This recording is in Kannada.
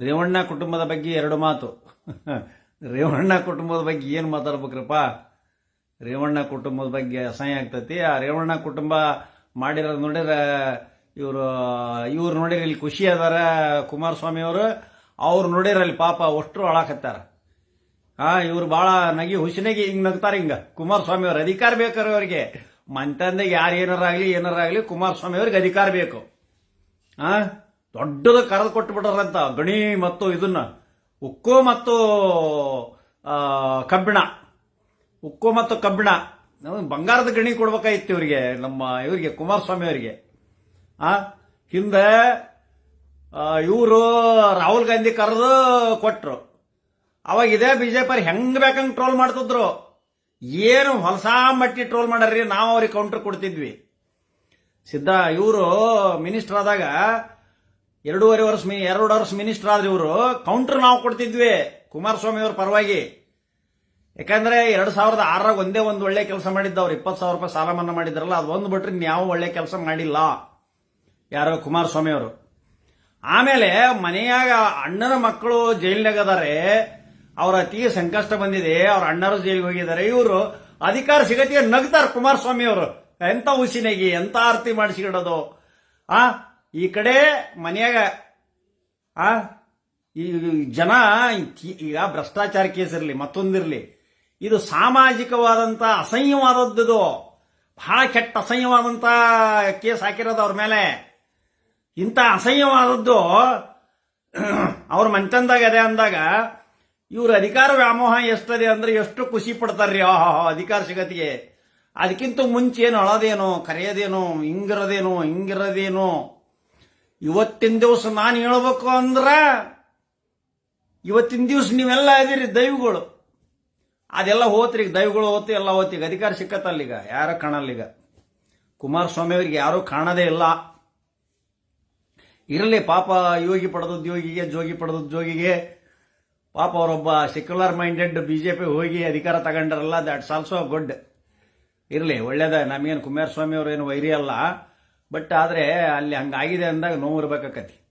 ರೇವಣ್ಣ ಕುಟುಂಬದ ಬಗ್ಗೆ ಎರಡು ಮಾತು. ರೇವಣ್ಣ ಕುಟುಂಬದ ಬಗ್ಗೆ ಏನು ಮಾತಾಡ್ಬೇಕ್ರಪ್ಪ? ರೇವಣ್ಣ ಕುಟುಂಬದ ಬಗ್ಗೆ ಅಸಹ್ಯ ಆಗ್ತೈತಿ. ಆ ರೇವಣ್ಣ ಕುಟುಂಬ ಮಾಡಿರೋದು ನೋಡಿದ್ರೆ ಇವರು, ಇವ್ರು ನೋಡಿರ ಇಲ್ಲಿ ಖುಷಿ ಅದಾರ ಕುಮಾರಸ್ವಾಮಿ ಅವರು. ಅವ್ರು ನೋಡಿರ ಅಲ್ಲಿ ಪಾಪ ಅಷ್ಟ್ರು ಒಳಾಕತ್ತಾರ ಹಾ ಇವ್ರು ಭಾಳ ನಗಿ ಹುಸಿನಾಗಿ ಹಿಂಗ್ ನಗ್ತಾರ ಹಿಂಗ. ಕುಮಾರಸ್ವಾಮಿ ಅವ್ರ ಅಧಿಕಾರ ಬೇಕಾರೆ ಅವ್ರಿಗೆ. ಮಂತಂದಾಗ ಯಾರು ಏನಾರಾಗ್ಲಿ ಏನಾರಾಗ್ಲಿ ಕುಮಾರಸ್ವಾಮಿ ಅವ್ರಿಗೆ ಅಧಿಕಾರ ಬೇಕು. ಆ? ದೊಡ್ಡದು ಕರೆದು ಅಂತ ಗಣಿ ಮತ್ತು ಇದನ್ನ ಉಕ್ಕು ಮತ್ತು ಕಬ್ಬಿಣ. ಉಕ್ಕು ಮತ್ತು ಕಬ್ಬಿಣ. ಬಂಗಾರದ ಗಣಿ ಕೊಡ್ಬೇಕಾಗಿತ್ತು ಇವರಿಗೆ, ನಮ್ಮ ಇವರಿಗೆ, ಕುಮಾರಸ್ವಾಮಿ ಅವರಿಗೆ. ಆ, ಹಿಂದೆ ಇವರು ರಾಹುಲ್ ಗಾಂಧಿ ಕರೆದು ಕೊಟ್ರು. ಅವಾಗ ಇದೇ ಬಿಜೆಪಿ ಹೆಂಗ್ ಬೇಕಂಗೆ ಟ್ರೋಲ್ ಮಾಡ್ತಿದ್ರು. ಏನು ಹೊಲಸ ಮಟ್ಟಿ ಟ್ರೋಲ್ ಮಾಡ್ರಿ ನಾವು ಅವ್ರಿಗೆ ಕೌಂಟರ್ ಕೊಡ್ತಿದ್ವಿ. ಸಿದ್ಧ ಇವರು ಮಿನಿಸ್ಟರ್ ಆದಾಗ ಎರಡೂವರೆ ವರ್ಷ ಮಿ ಎರಡು ವರ್ಷ ಮಿನಿಸ್ಟರ್ ಆದ್ರೆ ಇವರು. ಕೌಂಟರ್ ನಾವು ಕೊಡ್ತಿದ್ವಿ. ಕುಮಾರಸ್ವಾಮಿ ಅವ್ರ ಪರವಾಗಿ. ಯಾಕಂದ್ರೆ ಎರಡು ಸಾವಿರದ ಆರಾಗ ಒಂದೇ ಒಂದು ಒಳ್ಳೆ ಕೆಲಸ ಮಾಡಿದ್ದ ಅವ್ರು. ಇಪ್ಪತ್ತು ಸಾವಿರ ರೂಪಾಯಿ ಸಾಲ ಮನ್ನಾ ಮಾಡಿದ್ರಲ್ಲ, ಅದು ಒಂದು ಬಿಟ್ರೆ ಯಾವ ಒಳ್ಳೆ ಕೆಲಸ ಮಾಡಿಲ್ಲ. ಯಾರೋ? ಕುಮಾರಸ್ವಾಮಿ ಅವರು. ಆಮೇಲೆ ಮನೆಯಾಗ ಅಣ್ಣನ ಮಕ್ಕಳು ಜೈಲಿನಾಗ ಅದಾರೆ. ಅವ್ರ ಅತಿ ಸಂಕಷ್ಟ ಬಂದಿದೆ. ಅವ್ರ ಅಣ್ಣರು ಜೈಲಿಗೆ ಹೋಗಿದ್ದಾರೆ. ಇವರು ಅಧಿಕಾರ ಸಿಗತಿಗೆ ನಗ್ತಾರೆ ಕುಮಾರಸ್ವಾಮಿ ಅವರು. ಎಂತ ಹುಸಿನಾಗಿ ಎಂತ ಆರತಿ ಮಾಡಿಸಿಡೋದು ಆ? ಈ ಕಡೆ ಮನೆಯಾಗ, ಆ, ಈ ಜನ ಈಗ ಭ್ರಷ್ಟಾಚಾರ ಕೇಸ್ ಇರಲಿ, ಮತ್ತೊಂದಿರಲಿ, ಇದು ಸಾಮಾಜಿಕವಾದಂತ ಅಸಹ್ಯವಾದದ್ದು ಬಹಳ ಕೆಟ್ಟ ಅಸಹ್ಯವಾದಂತ ಕೇಸ್ ಹಾಕಿರೋದು ಅವ್ರ ಮೇಲೆ. ಇಂಥ ಅಸಹ್ಯವಾದದ್ದು ಅವ್ರ ಮಂಚಂದಾಗ ಅದೇ ಅಂದಾಗ, ಇವ್ರ ಅಧಿಕಾರ ವ್ಯಾಮೋಹ ಎಷ್ಟದೆ ಅಂದ್ರೆ ಎಷ್ಟು ಖುಷಿ ಪಡ್ತಾರ್ರಿ, ಆಹಾ ಅಧಿಕಾರ ಸಿಗತಿಗೆ ಅದಕ್ಕಿಂತ ಮುಂಚೆ ಏನು ಅಳೋದೇನು, ಕರೆಯೋದೇನು, ಹಿಂಗಿರೋದೇನು ಹಿಂಗಿರೋದೇನು? ಇವತ್ತಿನ ದಿವಸ ನಾನು ಹೇಳಬೇಕು ಅಂದ್ರ, ಇವತ್ತಿನ ದಿವಸ ನೀವೆಲ್ಲ ಇದೀರಿ ದೈವಗಳು. ಅದೆಲ್ಲ ಹೋತ್ರಿ, ಈಗ ದೈವಗಳು ಹೋತು ಎಲ್ಲ ಹೋತೀಗ ಅಧಿಕಾರ ಸಿಕ್ಕತ್ತಲ್ಲೀಗ ಯಾರ ಕಾಣಲ್ಲೀಗ ಕುಮಾರಸ್ವಾಮಿ ಅವರಿಗೆ ಯಾರೂ ಕಾಣದೇ ಇಲ್ಲ. ಇರಲಿ, ಪಾಪ ಯೋಗಿ ಪಡೆದದ್ದು ಯೋಗಿಗೆ, ಜೋಗಿ ಪಡೆದದ್ದು ಜೋಗಿಗೆ. ಪಾಪ ಅವರೊಬ್ಬ ಸೆಕ್ಯುಲರ್ ಮೈಂಡೆಡ್ ಬಿಜೆಪಿ ಹೋಗಿ ಅಧಿಕಾರ ತಗೊಂಡರಲ್ಲ ದಟ್ಸ್ ಆಲ್ಸೋ ಗುಡ್ ಇರಲಿ, ಒಳ್ಳೇದ. ನಮಗೇನು ಕುಮಾರಸ್ವಾಮಿ ಅವರೇನು ವೈರಿ ಅಲ್ಲ. ಬಟ್ ಆದರೆ ಅಲ್ಲಿ ಹಂಗಾಗಿದೆ ಅಂದಾಗ ನೋವು ಇರ್ಬೇಕಾಕತಿ.